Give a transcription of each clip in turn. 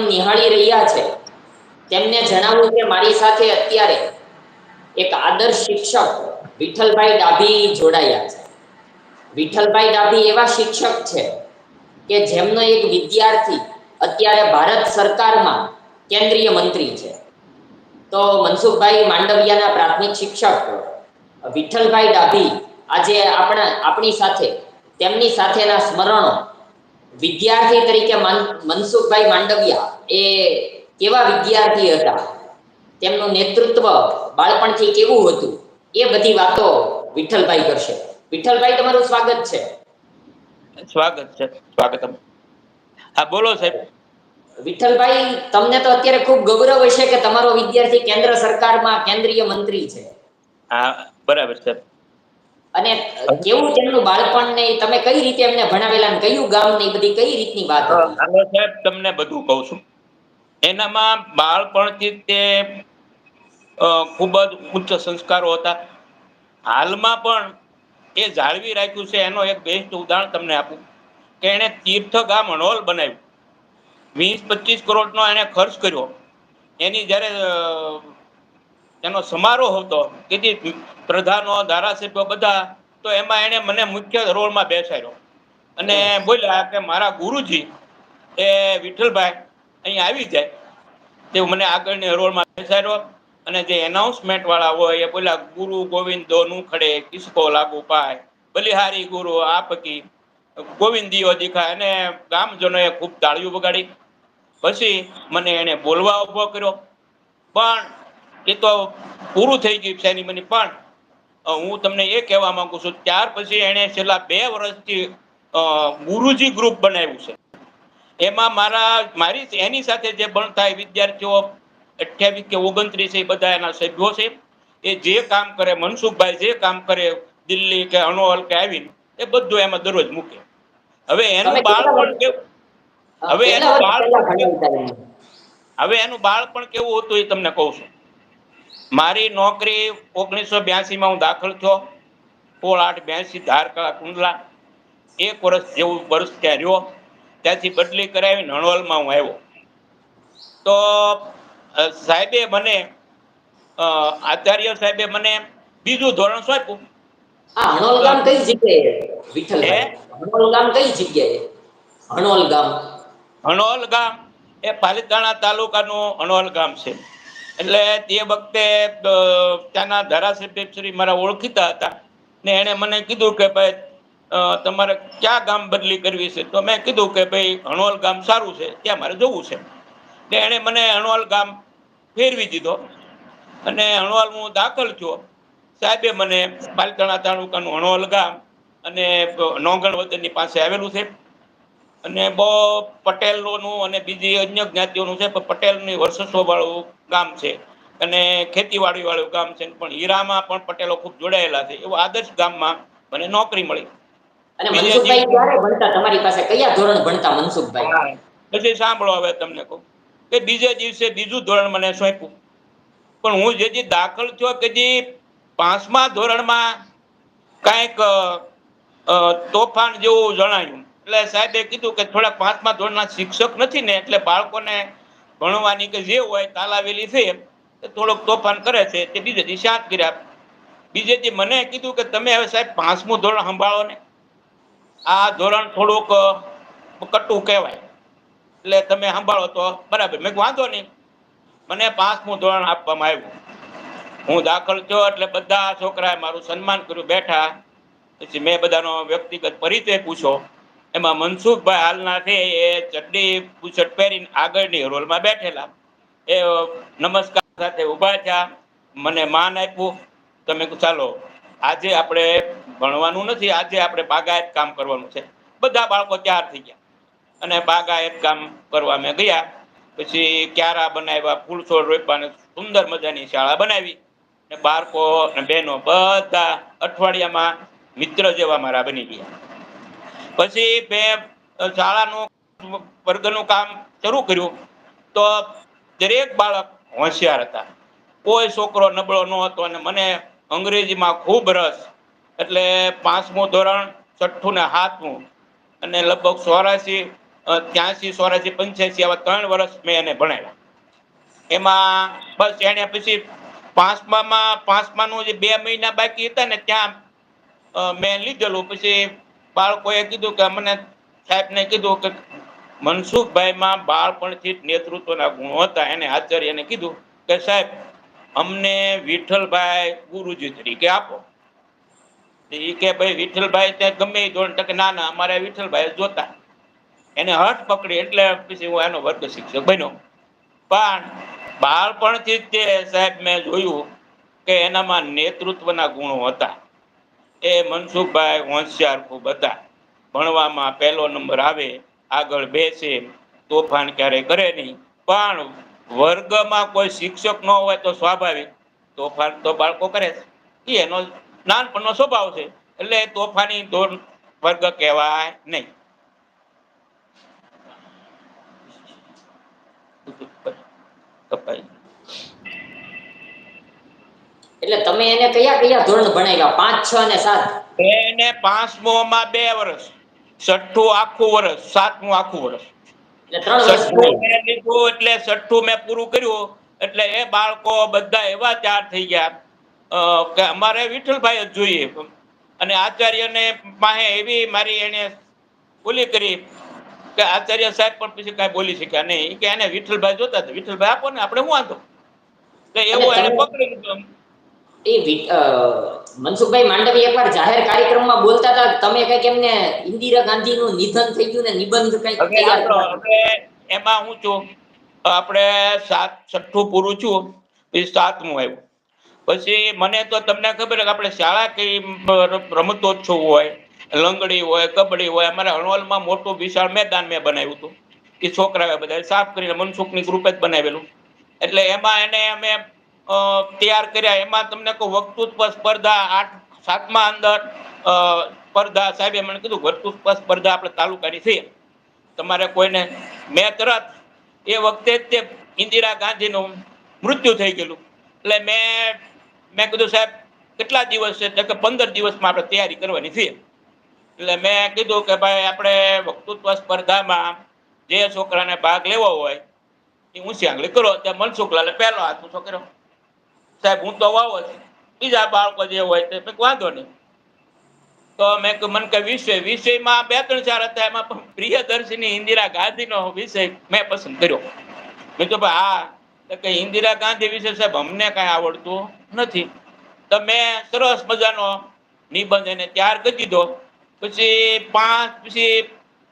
કાર્યક્રમ નિહાળી રહ્યા છે. તેમને જણાવું કે મારી સાથે અત્યારે એક આદર્શ શિક્ષક વિઠ્ઠલભાઈ ડાભી જોડાયા છે. વિઠ્ઠલભાઈ ડાભી એવા શિક્ષક છે કે જેમનો એક વિદ્યાર્થી અત્યારે ભારત સરકારમાં કેન્દ્રીય મંત્રી છે. તો મનસુખભાઈ માંડવિયાના પ્રાથમિક શિક્ષક વિઠ્ઠલભાઈ ડાભી આજે આપણા આપણી સાથે તેમની સાથેના સ્મરણો વિદ્યાર્થી તરીકે મનસુખભાઈ માંડવિયા એ કેવા વિદ્યાર્થી હતા? તેમનું નેતૃત્વ બાળપણથી કેવું હતું? એ બધી વાતો વિઠ્ઠલભાઈ કરશે. વિઠ્ઠલભાઈ તમારું સ્વાગત છે. સ્વાગત છે. સ્વાગતમ હા બોલો સાહેબ. વિઠ્ઠલભાઈ તમને તો અત્યારે ખૂબ ગૌરવ હશે કે તમારો વિદ્યાર્થી કેન્દ્ર સરકારમાં કેન્દ્રીય મંત્રી છે. હા બરાબર છે અને કેવું તેમનું બાળપણ ને તમે કઈ રીતે એમને ભણાવેલા ને કયું ગામ ને બધી કઈ રીતની વાત હતી? સાહેબ તમને બધું કહું છું. એનામાં બાળપણથી તે ખૂબ જ ઉચ્ચ સંસ્કારો હતા. હાલમાં પણ એ જાળવી રાખ્યું છે. એનો એક બેસ્ટ ઉદાહરણ તમને આપું. કે એણે તીર્થ ગામ અણોલ બનાવ્યું. વીસ પચીસ કરોડનો એણે ખર્ચ કર્યો. એની જ્યારે એનો સમારોહ હતો. તેથી પ્રધાનો ધારાસભ્યો બધા તો એમાં એણે મને મુખ્ય રોલમાં બેસાડ્યો. અને બોલ્યા કે મારા ગુરુજી એ વિઠ્ઠલભાઈ અહીં આવી જાય. તે મને આગળની રોલમાં બેસાડ્યો અને જે એનાઉન્સમેન્ટ વાળા હોય એ બોલ્યા ગુરુ ગોવિંદો નું ખડે કિસકો લાગુ પાય. બલિહારી ગુરુ આપકી ગોવિંદીઓ દીખાય. અને ગામજનોએ ખૂબ તાળીઓ વગાડી. પછી મને એને બોલવા ઊભો કર્યો. પણ એ તો પૂરું થઈ ગયું સેરેમની પણ. હું તમને એ કહેવા માંગુ છું ત્યાર પછી એણે છેલ્લા બે વર્ષથી ગુરુજી ગ્રુપ બનાવ્યું છે. એમાં મારા મારી એની સાથે જે ભણતા એ વિદ્યાર્થીઓ અઠ્યાવીસ કે ઓગણત્રીસ એ બધા એના સભ્યો છે એ જે કામ કરે મનસુખભાઈ જે કામ કરે દિલ્હી કે અણોલ કે આવીને એ બધું એમાં દરરોજ મૂકે. હવે એનું બાળપણ કેવું હવે એનું બાળપણ? હવે એનું બાળપણ કેવું હતું એ તમને કહું છું. મારી નોકરી ઓગણીસો બ્યાસીમાં હું દાખલ થયો. સોળ આઠ બ્યાસી ધારકા કુંડલા. એક વર્ષ જેવું વર્ષ ત્યાં રહ્યો. ત્યાંથી બદલી કરાવી નણવલમાં હું આવ્યો. તો સાહેબે મને આચાર્ય સાહેબે મને બીજું ધોરણ સોંપ્યું. હણોલ ગામ કઈ જગ્યાએ? હણોલ ગામ કઈ જગ્યાએ? હણોલ ગામ. હણોલ ગામ એ પાલિતાણા તાલુકાનું હણોલ ગામ છે. એટલે તે વખતે ત્યાંના ધારાસભ્ય શ્રી મારા ઓળખીતા હતા. ને એણે મને કીધું કે ભાઈ તમારે ક્યાં ગામ બદલી કરવી છે? તો મેં કીધું કે ભાઈ હણોલ ગામ સારું છે, ત્યાં મારે જવું છે. ને એણે મને હણોલ ગામ ફેરવી દીધો. અને હણોલ હું દાખલ થયો. સાહેબે મને પાલિતાણા તાલુકાનું હણોલ ગામ અને નોંગણ વતનની પાસે આવેલું છે. અને બહુ પટેલોનું અને બીજી અન્ય જ્ઞાતિઓનું છે પણ પટેલની વાળું ગામ છે. અને ખેતીવાડી વાળું ગામ છે પણ હીરામાં પણ પટેલો ખૂબ જોડાયેલા છે. એવું આદર્શ ગામમાં મને નોકરી મળી. અને મનસુખભાઈ ક્યારે ભણતા? તમારી પાસે કયા ધોરણ ભણતા મનસુખભાઈ? પછી સાંભળો હવે તમને કહું. કે બીજે દિવસે બીજું ધોરણ મને સોંપ્યું. પણ હું જે દાખલ થયો કે જે પાંચમા ધોરણમાં કાંઈક તોફાન જેવું જણાયું. એટલે સાહેબે કીધું કે થોડાક પાંચમા ધોરણના શિક્ષક નથી ને, એટલે બાળકોને ભણવાની કે જે હોય તાલાવેલી છે એ થોડોક તોફાન કરે છે. તે બીજે દી શાંત કર્યા. બીજે દી મને કીધું કે તમે હવે સાહેબ પાંચમું ધોરણ સંભાળો ને. આ ધોરણ થોડુંક કટું કહેવાય. એટલે તમે સંભાળો તો બરાબર. મેં વાંધો નહીં. મને પાંચમું ધોરણ આપવામાં આવ્યું. હું દાખલ થયો એટલે બધા છોકરાએ મારું સન્માન કર્યું, બેઠા. પછી મેં બધાનો વ્યક્તિગત પરિચય પૂછ્યો. એમાં મનસુખભાઈ હાલના છે, એ ચડ્ડી બુશર્ટ પહેરીને આગળની રોલમાં બેઠેલા. એ નમસ્કાર સાથે ઊભા થયા. મને માન આપ્યું. તમે ચાલો, આજે આપણે ભણવાનું નથી, આજે આપણે બાગાયત કામ કરવાનું છે. બધા બાળકો તૈયાર થઈ ગયા. અને બાગાયત કામ કરવા મેં ગયા. પછી ક્યારા બનાવ્યા ફૂલ છોડ રોપવાની સુંદર મજાની શાળા બનાવી. ને બાળકો અને બહેનો બધા અઠવાડિયામાં મિત્ર જેવા મારા બની ગયા. પછી મેં શાળાનું વર્ગનું કામ શરૂ કર્યું તો દરેક બાળક હોશિયાર હતા. કોઈ છોકરો નબળો ન હતો અને મને અંગ્રેજીમાં ખૂબ રસ. એટલે પાંચમું ધોરણ, છઠ્ઠું ને સાતમું. અને લગભગ ચોરાસી ત્યાંસી, ચોરાસી, પંચ્યાસી આવા ત્રણ વર્ષ મેં એને ભણાવ્યા. એમાં બસ એને પછી પાંચમામાં, પાંચમાનું જે બે મહિના બાકી હતા ને ત્યાં મેં લીધેલું. પછી બાળકોએ કીધું કે અમને સાહેબને કીધું કે મનસુખભાઈમાં બાળપણથી નેતૃત્વના ગુણો હતા. એને આચાર્યને કીધું કે સાહેબ, અમને વિઠ્ઠલભાઈ ગુરુજી તરીકે આપો. એ કે ભાઈ વિઠ્ઠલભાઈ ત્યાં ગમે ધોરણ કે ના ના, અમારે વિઠ્ઠલભાઈ જોતા. એને હઠ પકડી એટલે પછી હું એનો વર્ગ શિક્ષક બન્યો. પણ બાળપણથી જ તે સાહેબ મેં જોયું કે એનામાં નેતૃત્વના ગુણો હતા. એ મનસુખભાઈ હોશિયાર ખૂબ હતા ભણવામાં પહેલો નંબર આવે, આગળ બેસે, તોફાન ક્યારેય કરે નહીં. પણ વર્ગમાં કોઈ શિક્ષક ન હોય તો સ્વાભાવિક. તોફાન તો બાળકો કરે છે. એ એનો નાનપણનો સ્વભાવ છે. એટલે તોફાની ધોરણ વર્ગ કહેવાય નહીં. કપાઈ એટલે તમે એને કયા કયા ધોરણ ભણાવ્યા? પાંચ છ અને સાત? એને પાંચમોમાં બે વર્ષ છઠ્ઠું આખું વર્ષ સાતમું આખું વર્ષ. એટલે છઠ્ઠું મેં મેં પૂરું કર્યું. એટલે એ બાળકો બધા એવા તૈયાર થઈ ગયા. કે અમારે વિઠ્ઠલભાઈ જ જોઈએ. અને આચાર્યને પાસે એવી મારી એને બોલી કરી કે આચાર્ય સાહેબ પણ પછી કાંઈ બોલી શક્યા નહીં. કે એને વિઠ્ઠલભાઈ જોતા વિઠ્ઠલભાઈ આપો ને આપણે હું વાંધો? એટલે એવું એને પકડી લીધું એ મનસુખભાઈ માંડવી એકવાર જાહેર કાર્યક્રમમાં બોલતા હતા તમે કંઈક એમને ઇન્દિરા ગાંધીનું નિધન થઈ ગયું ને નિબંધ કંઈક એમાં હું છું આપણે સાત છઠ્ઠું પૂરું છું પછી સાતમું આવ્યું. પછી મને તો તમને ખબર કે આપણે શાળા કઈ રમતોત્સવ હોય લંગડી હોય કબડ્ડી હોય અમારા હણવલમાં મોટું વિશાળ મેદાન મેં બનાવ્યું હતું. એ છોકરાએ બધા સાફ કરીને મનસુખની ગ્રુપે જ બનાવેલું. એટલે એમાં એને અમે તૈયાર કર્યા. એમાં તમને કહું વક્તૃત્વ સ્પર્ધા આઠ, સાતમા અંદર સ્પર્ધા સાહેબે મને કીધું વક્તૃત્વ સ્પર્ધા આપણે તાલુકાની છે. તમારે કોઈને મેં તરત એ વખતે જ તે ઇન્દિરા ગાંધીનું મૃત્યુ થઈ ગયેલું. એટલે મેં મેં કીધું, સાહેબ, કેટલા દિવસ છે? તો કે પંદર દિવસમાં આપણે તૈયારી કરવાની છે. એટલે મેં કીધું કે ભાઈ, આપણે વક્તૃત્વ સ્પર્ધામાં જે છોકરાને ભાગ લેવો હોય, એ ઊંચી આંગળી કરો. ત્યાં મનસુખલાલે પહેલો હાથ કર્યો. સાહેબ, હું તો વાવો જ. બીજા બાળકો જે હોય તે મેં વાંધો નહીં. તો મેં મને કે વિષય, વિષયમાં બે ત્રણ ચાર હતા એમાં, પણ પ્રિયદર્શિની ઇન્દિરા ગાંધીનો વિષય મેં પસંદ કર્યો. મેં તો ભાઈ, હા કે ઇન્દિરા ગાંધી વિશે સાહેબ અમને કાંઈ આવડતું નથી. તો મેં સરસ મજાનો નિબંધ એને તૈયાર કરી દીધો. પછી પાંચ, પછી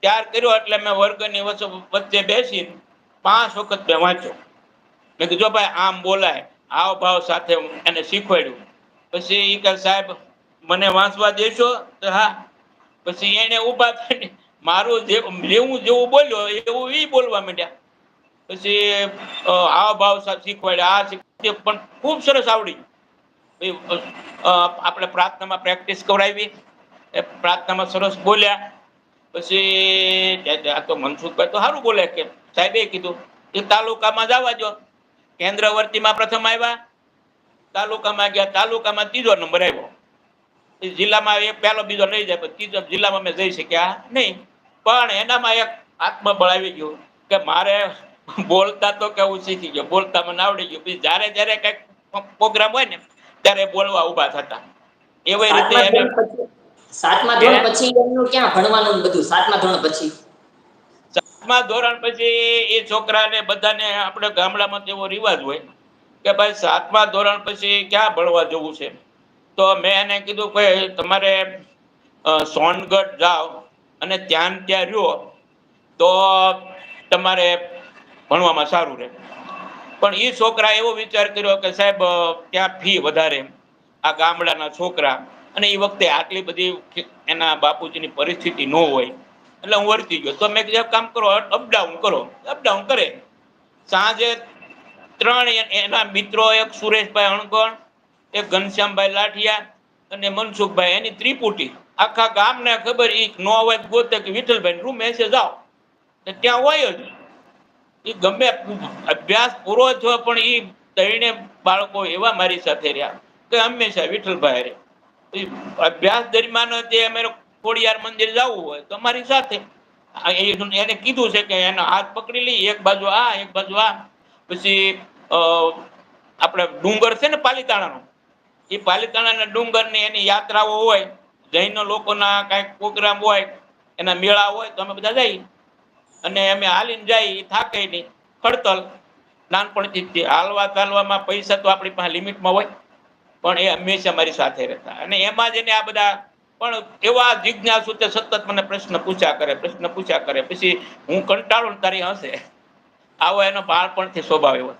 તૈયાર કર્યો એટલે મેં વર્ગની વચ્ચે બેસીને પાંચ વખત મેં વાંચ્યો. મેં કીધું ભાઈ, આમ બોલાય હાવ ભાવ સાથે એને શીખવાડ્યું. પછી એ કે સાહેબ મને વાંચવા દેશો તો હા. પછી એને ઊભા થઈને મારું જે જેવું જેવું બોલ્યો એવું એ બોલવા માંડ્યા. પછી આવ ભાવ સાથે શીખવાડ્યા. આ શીખવાડ્યું પણ ખૂબ સરસ આવડી. આપણે પ્રાર્થનામાં પ્રેક્ટિસ કરાવી. એ પ્રાર્થનામાં સરસ બોલ્યા. પછી આ તો મનસુખભાઈ તો સારું બોલે કે સાહેબે કીધું, એ તાલુકામાં જવા જો કેન્દ્રવર્તીમાં પ્રથમ આવ્યા. તાલુકામાં ગયા તાલુકામાં ત્રીજો નંબર આવ્યો. જિલ્લામાં એક પહેલો બીજો લઈ જાય પણ ત્રીજો જિલ્લામાં અમે જઈ શક્યા નહીં. પણ એનામાં એક આત્મબળ આવી ગયું કે મારે બોલતા તો કેવું શીખી ગયો બોલતા મને આવડી ગયું. પછી જ્યારે જ્યારે કંઈક પ્રોગ્રામ હોય ને ત્યારે બોલવા ઊભા થતા. એવી રીતે સાતમા ધોરણ પછી- એમનું ક્યાં ભણવાનું બધું? સાતમા ધોરણ પછી? સાતમા ધોરણ પછી એ છોકરાને બધાને આપણે ગામડામાં તેવો રિવાજ હોય કે ભાઈ સાતમા ધોરણ પછી ક્યાં ભણવા જવું છે? તો મેં એને કીધું કે તમારે સોનગઢ જાઓ અને ત્યાં ત્યાં રહ્યો તો તમારે ભણવામાં સારું રહે. પણ એ છોકરા એવો વિચાર કર્યો કે સાહેબ ત્યાં ફી વધારે આ ગામડાના છોકરા અને એ વખતે આટલી બધી એના બાપુજીની પરિસ્થિતિ ન હોય. એટલે હું વર્તી ગયો. તો મેં કીધું એક કામ કરો અપડાઉન કરો. અપડાઉન કરે. સાંજે ત્રણ એના મિત્રો એક સુરેશભાઈ અણગણ એક ઘનશ્યામભાઈ લાઠિયા અને મનસુખભાઈ, એની ત્રિપુટી. આખા ગામને ખબર એ નો હોય ગોતે કે વિઠ્ઠલભાઈ રૂમ એસે જાઓ. ત્યાં હોય જ. એ ગમે અભ્યાસ પૂરો થયો, પણ એ ત્રણે બાળકો એવા મારી સાથે રહ્યા કે હંમેશા વિઠ્ઠલભાઈ રે અભ્યાસ દરમિયાન તે અમે ખોડિયાર મંદિર જવું હોય તો અમારી સાથે. એને કીધું છે કે એનો હાથ પકડી લઈ એક બાજુ આ, એક બાજુ આ. પછી આપણે ડુંગર છે ને પાલીતાણાનો, એ પાલીતાણાના ડુંગરની એની યાત્રાઓ હોય, જૈન લોકોના કાંઈક પ્રોગ્રામ હોય, એના મેળા હોય, તો અમે બધા જઈએ. અને અમે હાલીને જઈએ થાકે નહીં. ખડતલ, નાનપણથી જ હાલવા ચાલવામાં પૈસા તો આપણી પાસે લિમિટમાં હોય, પણ એ હંમેશા મારી સાથે રહેતા. અને એમાં જ એને આ બધા પણ એવા જિજ્ઞાસુ તે સતત મને પ્રશ્ન પૂછ્યા કરે પ્રશ્ન પૂછ્યા કરે. પછી હું કંટાળો તારી હશે. આવો એનો બાળપણથી સ્વભાવ એવો.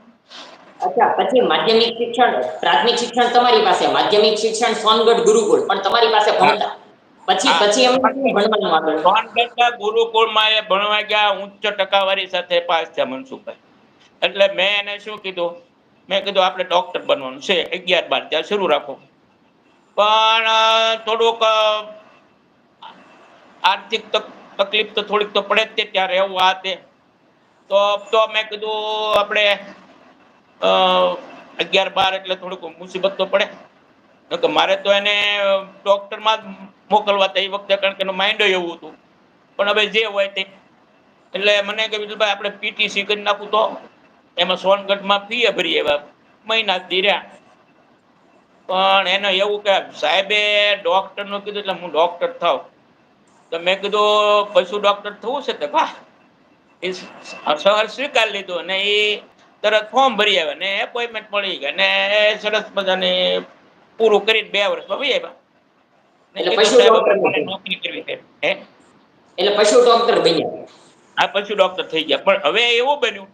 અચ્છા પછી માધ્યમિક શિક્ષણ પ્રાથમિક શિક્ષણ તમારી પાસે. માધ્યમિક શિક્ષણ સોનગઢ ગુરુકુળ પણ તમારી પાસે ભણતા. પછી. પછી એમને ભણવાનું આગળ? સોનગઢના ગુરુકુળમાં એ ભણવા ગયા ઉચ્ચ ટકાવારી સાથે પાસ થયા મનસુખભાઈ. એટલે મેં એને શું કીધું? મેં કીધું આપણે ડોક્ટર બનવાનું છે. અગિયાર બાર ત્યાં શરૂ રાખો. પણ થોડુંક આર્થિક તક- તકલીફ તો થોડીક તો પડે જ તે ત્યારે એવું આ તે. તો તો મેં કીધું આપણે અગિયાર બાર એટલે થોડુંક મુસીબત તો પડે. કે મારે તો એને ડોક્ટરમાં જ મોકલવા હતા એ વખતે કારણ કે એનું માઇન્ડ એવું હતું. પણ હવે જે હોય તે. એટલે મને કે ભાઈ આપણે પીટીસી કરી નાખું તો. એમાં સોનગઢમાં ફી ભરી એવા મહિના દી રહ્યા પણ એને એવું કે સાહેબે ડોક્ટરનું કીધું એટલે હું ડોક્ટર થાવ તો મેં કીધું પશુ ડોક્ટર થવું છે તો વાહ. એ સહર સ્વીકાર લીધો અને એ તરત ફોર્મ ભરી આવ્યા ને એપોઇન્ટમેન્ટ મળી ગઈ અને સરસ મજાની પૂરું કરીને બે વર્ષમાં વહી આવ્યા. ને ડોક્ટર. નોકરી કરવી છે. હે? એટલે પશુ ડોક્ટર બન્યા. આ પશુ ડોક્ટર થઈ ગયા. પણ હવે એવું બન્યું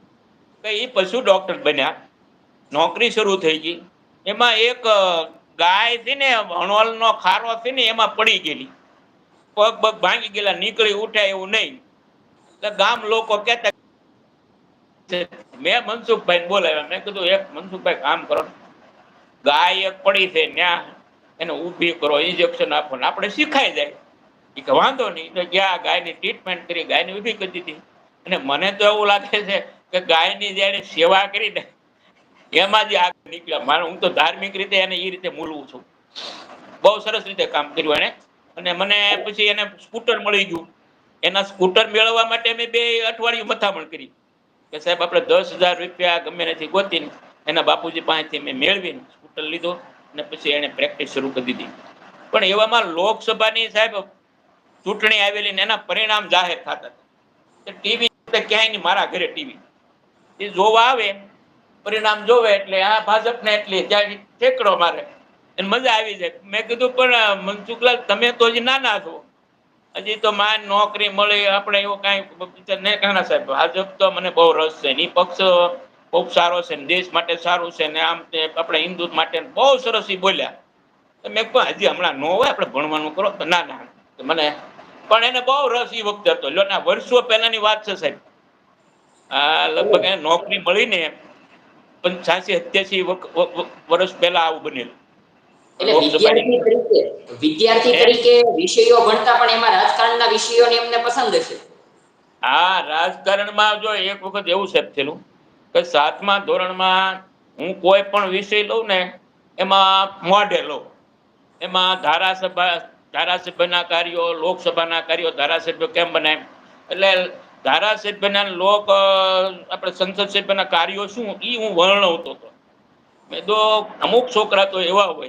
કે એ પશુ ડોક્ટર બન્યા. નોકરી શરૂ થઈ ગઈ. એમાં એક ગાય છે ને અણવલનો ખારો છે ને, એમાં પડી ગયેલી. પગ પગ ભાંગી ગયેલા, નીકળી ઉઠ્યા એવું નહીં. એટલે ગામ લોકો કહેતા મેં મનસુખભાઈ બોલાવ્યા. મેં કીધું, એક મનસુખભાઈ, કામ કરો. ગાય એક પડી છે ત્યાં એને ઊભી કરો ઇન્જેક્શન આપો ને, આપણે શીખાઈ જાય. એ કે વાંધો નહીં. તો ગયા ગાયની ટ્રીટમેન્ટ કરી, ગાયને ઊભી કરી દીધી. અને મને તો એવું લાગે છે કે ગાયની જ્યારે સેવા કરી ને એમાં જ આગળ નીકળ્યા. મારે હું તો ધાર્મિક રીતે એને એ રીતે મૂલવું છું. બહુ સરસ રીતે કામ કર્યું એને અને મને પછી એને સ્કૂટર મળી ગયું. એના સ્કૂટર મેળવવા માટે મેં બે અઠવાડિયું મથામણ કરી. કે સાહેબ, આપણે દસ હજાર રૂપિયા ગમે નથી ગોતીને એના બાપુજી પાસેથી મેં મેળવીને સ્કૂટર લીધો અને પછી એને પ્રેક્ટિસ શરૂ કરી દીધી. પણ એવામાં લોકસભાની સાહેબ ચૂંટણી આવેલી ને એના પરિણામ જાહેર થતા હતા. ટીવી ક્યાંય નહીં, મારા ઘરે ટીવી. એ જોવા આવે પરિણામ જોવે એટલે આ ભાજપને એટલી ત્યાં ઠેકડો મારે. એને મજા આવી જાય. મેં કીધું પણ મનસુખલાલ તમે તો હજી નાના છો. હજી તો માં નોકરી મળી, આપણે એવો કાંઈ નહીં કાના સાહેબ. ભાજપ તો મને બહુ રસ છે. ને પક્ષ ખૂબ સારો છે ને દેશ માટે સારું છે ને આમ આપણે હિન્દુ માટે બહુ સરસ એ બોલ્યા. મેં કહ્યું હજી હમણાં ન હોય, આપણે ભણવાનું કરો. તો ના ના. મને, પણ એને બહુ રસ એ વખતે હતો. ના, વર્ષો પહેલાની વાત છે સાહેબ. આ લગભગ એને નોકરી મળી ને પંચ્યાસી સત્યાસી વર્ષ પહેલા આવું બનેલું. એટલે વિદ્યાર્થી તરીકે વિદ્યાર્થી તરીકે વિષયો ભણતા પણ એમાં રાજકારણના વિષયોને એમને પસંદ છે હા રાજકારણમાં જો એક વખત એવું સાહેબ થયેલું કે સાતમા ધોરણમાં હું કોઈ પણ વિષય લઉં ને એમાં મોઢે લઉં. એમાં ધારાસભા ધારાસભ્યના કાર્યો લોકસભાના કાર્યો ધારાસભ્યો કેમ બનાય? એટલે ધારાસભ્યના લોક આપણે સંસદ સભ્યના કાર્યો શું એ હું વર્ણવતો હતો. મેં તો અમુક છોકરા તો એવા હોય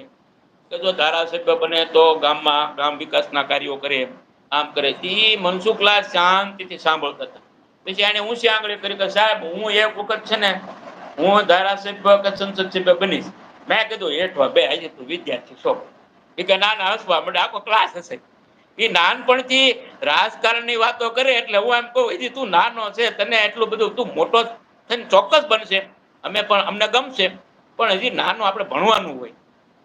કે જો ધારાસભ્ય બને તો ગામમાં, ગામ વિકાસના કાર્યો કરે, આમ કરે. એ મનસુખલા શાંતિથી સાંભળતા હતા. પછી એને ઊંચી આંગળી કરી કે સાહેબ, હું એક વખત છે ને, હું ધારાસભ્ય કે સંસદ સભ્ય બનીશ. મેં કીધું, હેઠવા બે, આજે તું વિદ્યાર્થી છો. એ કે, ના ના, હસવા મળે આખો ક્લાસ હશે. એ નાનપણથી રાજકારણની વાતો કરે એટલે હું એમ કહું હજી તું નાનો છે, તને એટલું બધું, તું મોટો થઈને ચોક્કસ બનશે. અમે પણ, અમને ગમશે. પણ હજી નાનો આપણે ભણવાનું હોય.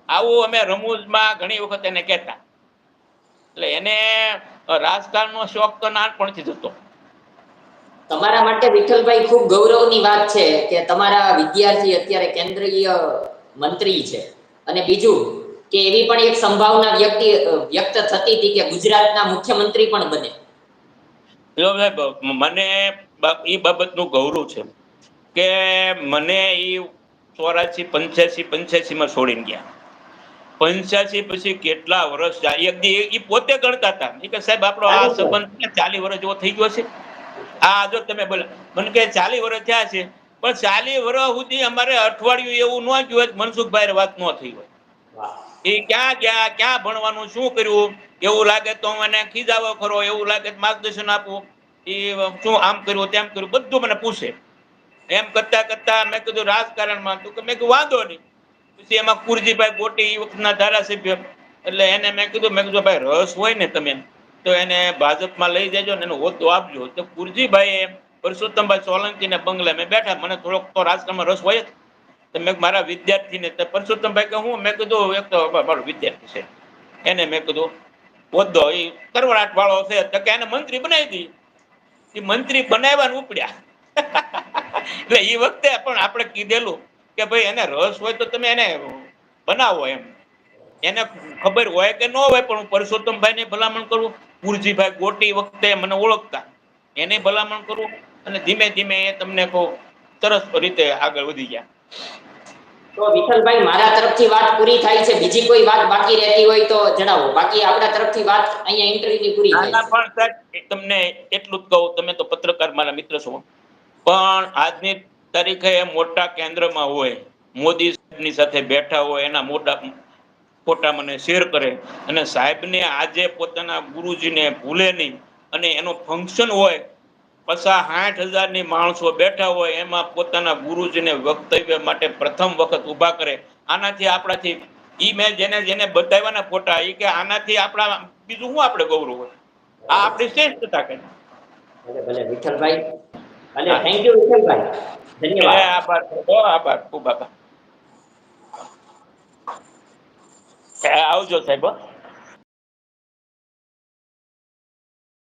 આવું અમે રમૂજમાં ઘણી વખત એને કહેતા. એટલે એને રાજકારણનો શોખ તો નાનપણથી જ હતો. તમારા માટે વિઠ્ઠલભાઈ ખૂબ ગૌરવની વાત છે કે તમારા વિદ્યાર્થી અત્યારે કેન્દ્રીય મંત્રી છે. અને બીજું કે એવી પણ એક સંભાવના વ્યક્તિ વ્યક્ત થતી હતી કે ગુજરાતના મુખ્યમંત્રી પણ બને. મને એ બાબતનું ગૌરવ છે કે મને એ ચોરાસી પંચ્યાસી પંચ્યાસીમાં છોડીને ગયા. પંચ્યાસી પછી કેટલા વર્ષ એક દી એ પોતે ગણતા હતા. કે સાહેબ આપણો આ સંબંધ ચાલી વર્ષ જેવો થઈ ગયો છે. આ જો તમે બોલે. મને કે ચાલી વર્ષ થયા છે પણ ચાલી વર્ષ સુધી અમારે અઠવાડિયું એવું ન હોય મનસુખભાઈ વાત ન થઈ હોય એ ક્યાં ગયા ક્યાં ભણવાનું, શું કર્યું? એવું લાગે તો મને ખીજાવો ખરો, એવું લાગે માર્ગદર્શન આપવું એ શું આમ કર્યું, તેમ કર્યું, બધું મને પૂછે. એમ કરતા કરતા મેં કીધું, રાજકારણમાં તું કે મેં કીધું, વાંધો નહીં. પછી એમાં કુરજીભાઈ ગોટી એ વખતના ધારાસભ્ય. એટલે એને મેં કીધું મેં કીધું, ભાઈ, રસ હોય ને તમે, તો એને ભાજપમાં લઈ જજો ને એનો હોદ્દો આપજો. તો કુરજીભાઈએ પરસોત્તમભાઈ સોલંકીને બંગલે મેં બેઠા, મને થોડોક તો રાજકારણમાં રસ હોય જ. તો મેં કીધું, મારા વિદ્યાર્થીને પરસોત્તમભાઈ કે હું, મેં કીધું, એક તો મારો વિદ્યાર્થી છે. એને મેં કીધું હોદ્દો એ કરવડાટ વાળો છે. તો કે એને મંત્રી બનાવી દી. એ મંત્રી બનાવ્યા ઉપડ્યા. એટલે એ વખતે પણ આપણે કીધેલું કે ભાઈ, એને રસ હોય તો તમે એને બનાવો એમ. એને ખબર હોય કે ન હોય, પણ હું પરસોત્તમભાઈ ને ભલામણ કરું. પુરજીભાઈ ગોટી વખતે મને ઓળખતા. એને ભલામણ કરું અને ધીમે ધીમે એ તમને કહું, સરસ રીતે આગળ વધી ગયા. તો વિઠ્ઠલભાઈ મારા તરફથી વાત પૂરી થાય છે. બીજી કોઈ વાત બાકી રહેતી હોય તો જણાવો. બાકી આપણા તરફથી વાત અહીંયા ઇન્ટરવ્યુની પૂરી થાય ના પણ સાહેબ તમને એટલું જ કહું તમે તો પત્રકાર મારા મિત્ર છો. પણ આજની તારીખે મોટા કેન્દ્રમાં હોય મોદી સાહેબની સાથે બેઠા હોય એના મોટા ફોટા મને શેર કરે. અને સાહેબને આજે પોતાના ગુરુજીને ભૂલે નહીં. અને એનો ફંક્શન હોય પચાસ સાઠ હજારની માણસો બેઠા હોય એમાં પોતાના ગુરુજીને વક્તવ્ય માટે પ્રથમ વખત ઊભા કરે. આનાથી આપણાથી ઈ મેં જેને જેને બતાવ્યાના ફોટા એ કે આનાથી આપણા બીજું શું આપણે ગૌરવ હોય? આ આપણી શ્રેષ્ઠતા કહે ભલે ભલે વિઠ્ઠલભાઈ. ભલે થેન્ક યુ વિઠ્ઠલભાઈ. ધન્યવાદ. આભાર આભાર ખૂબ આભાર આવજો સાહેબ.